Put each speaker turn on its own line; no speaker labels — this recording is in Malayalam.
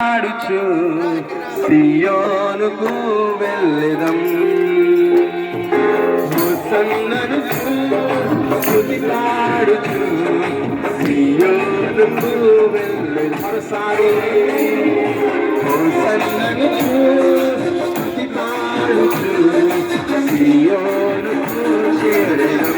പാടിച്ചു സിയോനുകു വെള്ളിതം പാടിച്ചു സിയോനുകു വെള്ളിതം സാരി പാടിച്ചു സിയോനുകു ശരണം